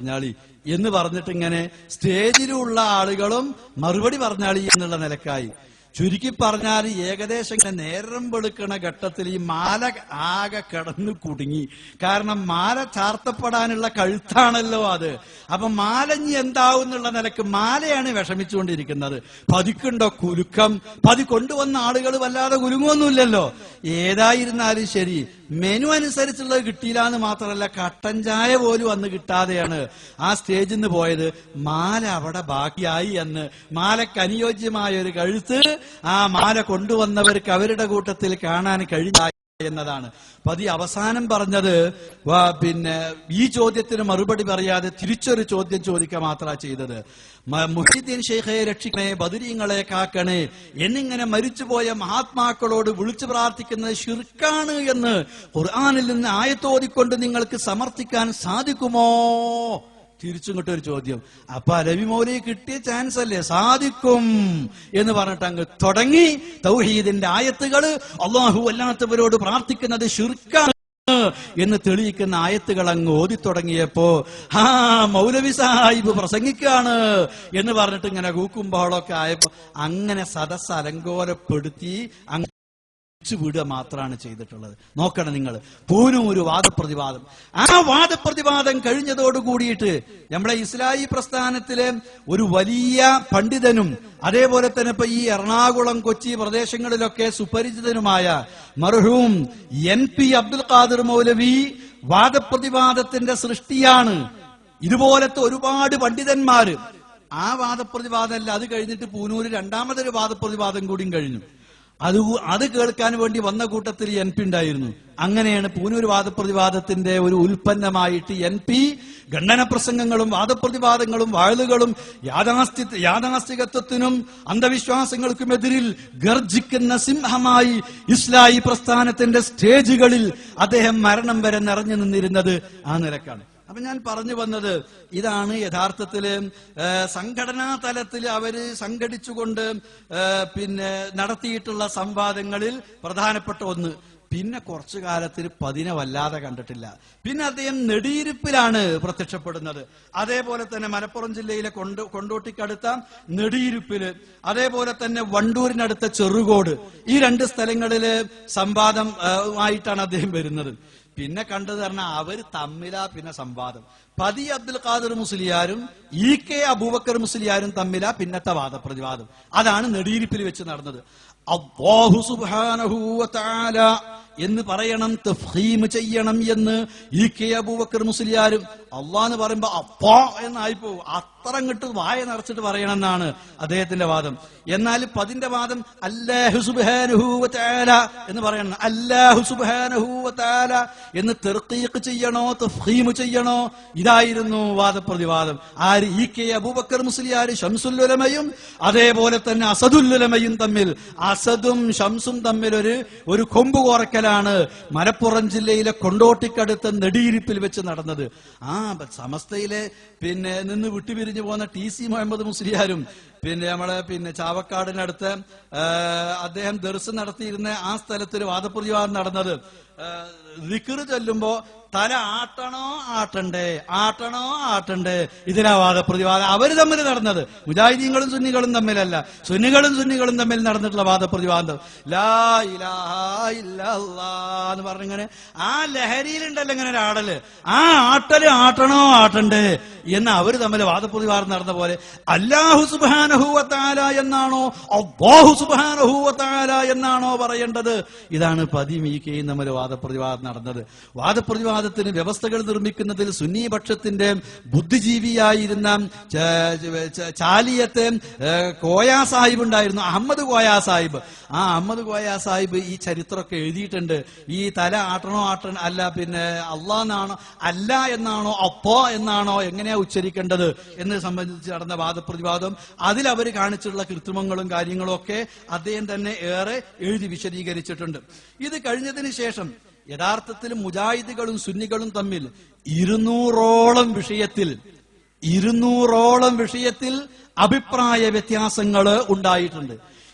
പറഞ്ഞാളി. എന്ന് പറഞ്ഞിട്ട് ഇങ്ങനെ സ്റ്റേജിലുള്ള ആളുകളും മറുപടി പറഞ്ഞാളി എന്നുള്ള നിലക്കായി. ചുരുക്കി പറഞ്ഞാൽ ഏകദേശം ഇങ്ങനെ നേരം വെളുക്കണ ഘട്ടത്തിൽ ഈ മാല ആകെ കിടന്നു കുടുങ്ങി. കാരണം മാല ചാർത്തപ്പെടാനുള്ള കഴുത്താണല്ലോ അത്. അപ്പൊ മാലഞ്ഞി എന്താവും എന്നുള്ള നിലയ്ക്ക് മാലയാണ് വിഷമിച്ചുകൊണ്ടിരിക്കുന്നത്. പതിക്കുണ്ടോ കുലുക്കം? പതി കൊണ്ടുവന്ന ആളുകൾ വല്ലാതെ കുലുങ്ങൊന്നുമില്ലല്ലോ ഏതായിരുന്നാലും ശരി മെനു അനുസരിച്ചുള്ളത് കിട്ടിയില്ല എന്ന് മാത്രമല്ല കട്ടൻ ചായ പോലും അന്ന് കിട്ടാതെയാണ് ആ സ്റ്റേജിൽ നിന്ന് പോയത്. മാല അവിടെ ബാക്കിയായി എന്ന് മാലക്ക് അനുയോജ്യമായ ഒരു കഴുത്ത് ആ മാല കൊണ്ടുവന്നവർക്ക് അവരുടെ കൂട്ടത്തിൽ കാണാൻ കഴിഞ്ഞ എന്നതാണ്. പതി അവസാനം പറഞ്ഞത് പിന്നെ ഈ ചോദ്യത്തിന് മറുപടി പറയാതെ തിരിച്ചൊരു ചോദ്യം ചോദിക്കുക മാത്രമാണ് ചെയ്തത്. മുഹീദ്ദീൻ ഷെയ്ഖയെ രക്ഷിക്കണേ ബദരീങ്ങളെ കാക്കണേ എന്നിങ്ങനെ മരിച്ചുപോയ മഹാത്മാക്കളോട് വിളിച്ചു പ്രാർത്ഥിക്കുന്നത് ഷിർക്കാണ് എന്ന് ഖുർആാനിൽ നിന്ന് ആയത്തോതിക്കൊണ്ട് നിങ്ങൾക്ക് സമർത്ഥിക്കാൻ സാധിക്കുമോ? തിരിച്ചിങ്ങോട്ട് ഒരു ചോദ്യം. അപ്പൊ അലവി മൗലി കിട്ടിയ ചാൻസ് അല്ലേ? സാധിക്കും എന്ന് പറഞ്ഞിട്ട് അങ്ങ് തുടങ്ങി. തൗഹീദിന്റെ ആയത്തുകൾ അള്ളാഹു അല്ലാത്തവരോട് പ്രാർത്ഥിക്കുന്നത് ശുർക്കാണ് എന്ന് തെളിയിക്കുന്ന ആയത്തുകൾ അങ്ങ് ഓതി തുടങ്ങിയപ്പോ ഹാ മൗലവി സാഹിബ് പ്രസംഗിക്കാണ് എന്ന് പറഞ്ഞിട്ട് ഇങ്ങനെ കൂക്കുമ്പോഴൊക്കെ ആയപ്പോ അങ്ങനെ സദസ് അലങ്കോലപ്പെടുത്തി വിടുക മാത്രമാണ് ചെയ്തിട്ടുള്ളത്. നോക്കണം നിങ്ങൾ. പൂനും ഒരു വാദപ്രതിവാദം. ആ വാദപ്രതിവാദം കഴിഞ്ഞതോടുകൂടിയിട്ട് നമ്മുടെ ഇസ്ലായി പ്രസ്ഥാനത്തിലെ ഒരു വലിയ പണ്ഡിതനും അതേപോലെ തന്നെ ഇപ്പൊ ഈ എറണാകുളം കൊച്ചി പ്രദേശങ്ങളിലൊക്കെ സുപരിചിതനുമായ മർഹൂം എൻ പി അബ്ദുൽ ഖാദിർ മൗലവി വാദപ്രതിവാദത്തിന്റെ സൃഷ്ടിയാണ്. ഇതുപോലത്തെ ഒരുപാട് പണ്ഡിതന്മാര്. ആ വാദപ്രതിവാദം അല്ല അത് കഴിഞ്ഞിട്ട് പൂനൂര് രണ്ടാമതൊരു വാദപ്രതിവാദം കൂടിയും കഴിഞ്ഞു. അത് അത് കേൾക്കാൻ വേണ്ടി വന്ന കൂട്ടത്തിൽ എൻ പി ഉണ്ടായിരുന്നു. അങ്ങനെയാണ് പൂനൂർ വാദപ്രതിവാദത്തിന്റെ ഒരു ഉൽപ്പന്നമായിട്ട് എൻ പി ഖണ്ഡന പ്രസംഗങ്ങളും വാദപ്രതിവാദങ്ങളും വാഴുകളും യാഥാസ്ഥി യാഥാസ്ഥികത്വത്തിനും അന്ധവിശ്വാസങ്ങൾക്കുമെതിരിൽ ഗർജിക്കുന്ന സിംഹമായി ഇസ്ലായി പ്രസ്ഥാനത്തിന്റെ സ്റ്റേജുകളിൽ അദ്ദേഹം മരണം വരെ നിറഞ്ഞു നിന്നിരുന്നത് ആ നിലക്കാണ്. അപ്പൊ ഞാൻ പറഞ്ഞു വന്നത് ഇതാണ് യഥാർത്ഥത്തിൽ സംഘടനാ തലത്തിൽ അവർ സംഘടിച്ചുകൊണ്ട് പിന്നെ നടത്തിയിട്ടുള്ള സംവാദങ്ങളിൽ പ്രധാനപ്പെട്ട ഒന്ന്. പിന്നെ കുറച്ചു കാലത്തിന് പതിനെ വല്ലാതെ കണ്ടിട്ടില്ല. പിന്നെ അദ്ദേഹം നെടിയിരുപ്പിലാണ് പ്രത്യക്ഷപ്പെടുന്നത്. അതേപോലെ തന്നെ മലപ്പുറം ജില്ലയിലെ കൊണ്ട് കൊണ്ടോട്ടിക്കടുത്ത നെടിയിരുപ്പിൽ അതേപോലെ തന്നെ വണ്ടൂരിനടുത്ത ചെറുകോട്. ഈ രണ്ട് സ്ഥലങ്ങളിൽ സംവാദം ആയിട്ടാണ് അദ്ദേഹം വരുന്നത്. പിന്നെ കണ്ടത് പറഞ്ഞാൽ അവർ തമ്മിലാ പിന്നെ സംവാദം. പതി അബ്ദുൽ ഖാദർ മുസ്ലിയാരും ഇ കെ അബൂബക്കർ മുസ്ലിയാരും തമ്മിലാ പിന്നത്തെ വാദപ്രതിവാദം. അതാണ് നെടിയിരിപ്പിൽ വെച്ച് നടന്നത്. എന്ന് പറയണം തഫീം ചെയ്യണം എന്ന് ഇ കെ അബൂബക്കർ മുസ്ലിയാരും അള്ളാന്ന് പറയുമ്പോ അപ്പാ എന്നായിപ്പോ അത്ര അങ്ങോട്ട് വായ നിറച്ചിട്ട് പറയണം എന്നാണ് അദ്ദേഹത്തിന്റെ വാദം. എന്നാൽ പതിന്റെ വാദം അല്ലാഹു എന്ന് പറയണം. അല്ലാഹു എന്ന് തെർക്കീക്ക് ചെയ്യണോ തഫീം ചെയ്യണോ? ഇതായിരുന്നു വാദപ്രതിവാദം. ആര്? ഇ കെ അബൂബക്കർ മുസ്ലിയാർ ഷംസുല്ലുലമയും അതേപോലെ തന്നെ അസദുല്ലുലമയും തമ്മിൽ. അസദും ഷംസും തമ്മിൽ ഒരു ഒരു കൊമ്പ് കോറക്കലാണ് മലപ്പുറം ജില്ലയിലെ കൊണ്ടോട്ടിക്കടുത്ത നെടിയിരിപ്പിൽ വെച്ച് നടന്നത്? ആ സമസ്തയിലെ പിന്നെ നിന്ന് വിട്ടുപിരിഞ്ഞു പോകുന്ന ടി സി മുഹമ്മദ് മുസ്ലിയാരും പിന്നെ നമ്മളെ പിന്നെ ചാവക്കാടിനടുത്ത് അദ്ദേഹം ദർസ് നടത്തിയിരുന്ന ആ സ്ഥലത്ത് ഒരു വാദപ്രതിവാദം നടന്നത്. ദിക്കറ് ചൊല്ലുമ്പോ തല ആട്ടണോ ആട്ടണ്ടേ? ആട്ടണോ ആട്ടണ്ടേ? ഇതിനാ വാദപ്രതിവാദം. അവർ തമ്മിൽ നടന്നത്. മുജാഹിദീങ്ങളും സുന്നികളും തമ്മിലല്ല. സുന്നികളും സുന്നികളും തമ്മിൽ നടന്നിട്ടുള്ള വാദപ്രതിവാദം. ലാ എന്ന് പറഞ്ഞിങ്ങനെ ആ ലഹരിയിലുണ്ടല്ലോ ഇങ്ങനെ ഒരു ആടൽ. ആ ആട്ടൽ ആട്ടണോ ആട്ടണ്ടേ? എന്ന് അവർ തമ്മിൽ വാദപ്രതിവാദം നടന്ന പോലെ അല്ലാഹു സുബാനഹൂവത്താല എന്നാണോ? അള്ളാഹു സുബാനഹൂവത്താല എന്നാണോ പറയേണ്ടത്? ഇതാണ് പതിമീക്കയും തമ്മിൽ വാദപ്രതിവാദം നടന്നത്. വാദപ്രതിവാദത്തിന് വ്യവസ്ഥകൾ നിർമ്മിക്കുന്നതിൽ സുന്നിപക്ഷത്തിന്റെ ബുദ്ധിജീവിയായിരുന്ന ചാലിയത്തെ കോയാ സാഹിബ് ഉണ്ടായിരുന്നു അഹമ്മദ് കോയാ സാഹിബ്. ആ അഹമ്മദ് കോയാ സാഹിബ് ഈ ചരിത്രമൊക്കെ എഴുതിയിട്ടുണ്ട്. ഈ തല ആട്ടണോ ആട്ടണ അല്ല പിന്നെ അള്ളാന്നാണോ അല്ല എന്നാണോ അപ്പോ എന്നാണോ എങ്ങനെയാ ഉച്ചരിക്കേണ്ടത് എന്ന് സംബന്ധിച്ച് നടന്ന വാദപ്രതിവാദം അതിൽ അവർ കാണിച്ചിട്ടുള്ള കൃത്രിമങ്ങളും കാര്യങ്ങളും ഒക്കെ അദ്ദേഹം തന്നെ ഏറെ എഴുതി വിശദീകരിച്ചിട്ടുണ്ട്. ഇത് കഴിഞ്ഞതിന് ശേഷം യഥാർത്ഥത്തിൽ മുജാഹിദുകളും സുന്നികളും തമ്മിൽ ഇരുന്നൂറോളം വിഷയത്തിൽ ഇരുന്നൂറോളം വിഷയത്തിൽ അഭിപ്രായ വ്യത്യാസങ്ങൾ ഉണ്ടായിട്ടുണ്ട്.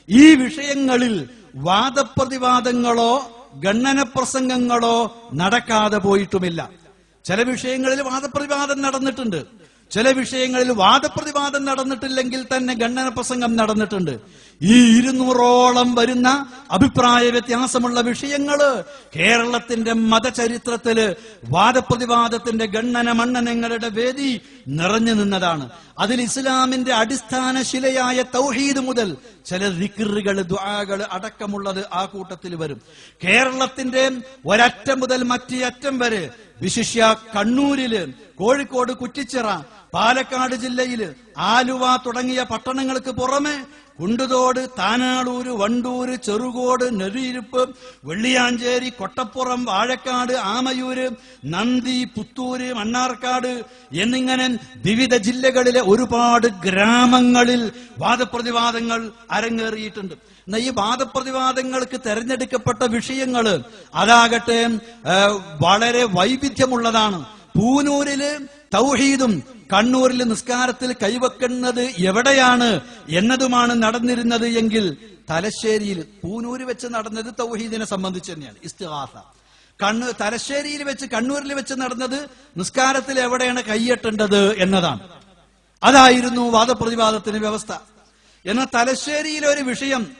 ഈ വിഷയങ്ങളിൽ വാദപ്രതിവാദങ്ങളോ ഗണ്ണന പ്രസംഗങ്ങളോ നടക്കാതെ പോയിട്ടുമില്ല. ചില വിഷയങ്ങളിൽ വാദപ്രതിവാദം നടന്നിട്ടുണ്ട്. ചില വിഷയങ്ങളിൽ വാദപ്രതിവാദം നടന്നിട്ടില്ലെങ്കിൽ തന്നെ ഗണ്ണന പ്രസംഗം നടന്നിട്ടുണ്ട്. ഈ ഇരുന്നൂറോളം വരുന്ന അഭിപ്രായ വ്യത്യാസമുള്ള വിഷയങ്ങൾ കേരളത്തിന്റെ മതചരിത്രത്തിൽ വാദപ്രതിവാദത്തിന്റെ ഗണ്ണന മണ്ണനങ്ങളുടെ വേദി നിറഞ്ഞു നിന്നതാണ്. അതിൽ ഇസ്ലാമിന്റെ അടിസ്ഥാന ശിലയായ തൗഹീദ് മുതൽ ചില ദിക്റുകൾ ദ്വാകൾ അടക്കമുള്ളത് ആ കൂട്ടത്തിൽ വരും. കേരളത്തിന്റെ ഒരറ്റം മുതൽ മറ്റേ അറ്റം വരെ വിശിഷ്യ കണ്ണൂരിൽ കോഴിക്കോട് കുറ്റിച്ചിറ പാലക്കാട് ജില്ലയിൽ ആലുവ തുടങ്ങിയ പട്ടണങ്ങൾക്ക് പുറമെ കുണ്ടുതോട് താനാളൂര് വണ്ടൂര് ചെറുകോട് നെടിയിരുപ്പ് വെള്ളിയാഞ്ചേരി കൊട്ടപ്പുറം വാഴക്കാട് ആമയൂര് നന്ദി പുത്തൂര് മണ്ണാർക്കാട് എന്നിങ്ങനെ വിവിധ ജില്ലകളിലെ ഒരുപാട് ഗ്രാമങ്ങളിൽ വാദപ്രതിവാദങ്ങൾ അരങ്ങേറിയിട്ടുണ്ട്. എന്നാ ഈ വാദപ്രതിവാദങ്ങൾക്ക് തെരഞ്ഞെടുക്കപ്പെട്ട വിഷയങ്ങൾ അതാകട്ടെ വളരെ വൈവിധ്യമുള്ളതാണ്. പൂനൂരിൽ തൗഹീദും കണ്ണൂരിൽ നിസ്കാരത്തിൽ കൈവെക്കുന്നത് എവിടെയാണ് എന്നതുമാണ് നടന്നിരുന്നത് എങ്കിൽ തലശ്ശേരിയിൽ പൂനൂര് വെച്ച് നടന്നത് തൗഹീദിനെ സംബന്ധിച്ച് തന്നെയാണ് ഇസ്തിഹാസ കണ്ണൂർ തലശ്ശേരിയിൽ വെച്ച് കണ്ണൂരിൽ വെച്ച് നടന്നത് നിസ്കാരത്തിൽ എവിടെയാണ് കൈയെട്ടേണ്ടത് എന്നതാണ്. അതായിരുന്നു വാദപ്രതിവാദത്തിന് വ്യവസ്ഥ. എന്നാൽ തലശ്ശേരിയിലെ ഒരു വിഷയം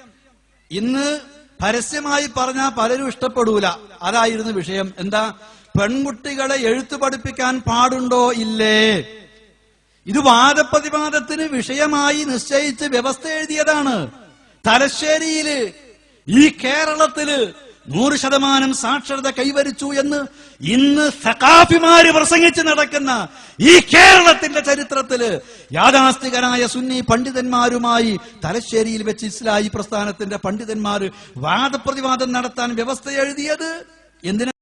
ഇന്ന് പരസ്യമായി പറഞ്ഞാൽ പലരും ഇഷ്ടപ്പെടൂല. അതായിരുന്നു വിഷയം. എന്താ? പെൺകുട്ടികളെ എഴുത്തു പഠിപ്പിക്കാൻ പാടുണ്ടോ? ഇല്ലേ. ഇത് വാദപ്രതിവാദത്തിന് വിഷയമായി നിശ്ചയിച്ച് വ്യവസ്ഥ എഴുതിയതാണ്. തലശ്ശേരിയിൽ ഈ കേരളത്തിൽ നൂറ് ശതമാനം സാക്ഷരത കൈവരിച്ചു എന്ന് ഇന്ന് സഖാഫിമാര് പ്രസംഗിച്ച് നടക്കുന്ന ഈ കേരളത്തിന്റെ ചരിത്രത്തിൽ യാഥാസ്ഥികരായ സുന്നി പണ്ഡിതന്മാരുമായി തലശ്ശേരിയിൽ വെച്ച് ഇസ്ലായി പ്രസ്ഥാനത്തിന്റെ പണ്ഡിതന്മാര് വാദപ്രതിവാദം നടത്താൻ വ്യവസ്ഥ എഴുതിയത് എന്തിനാ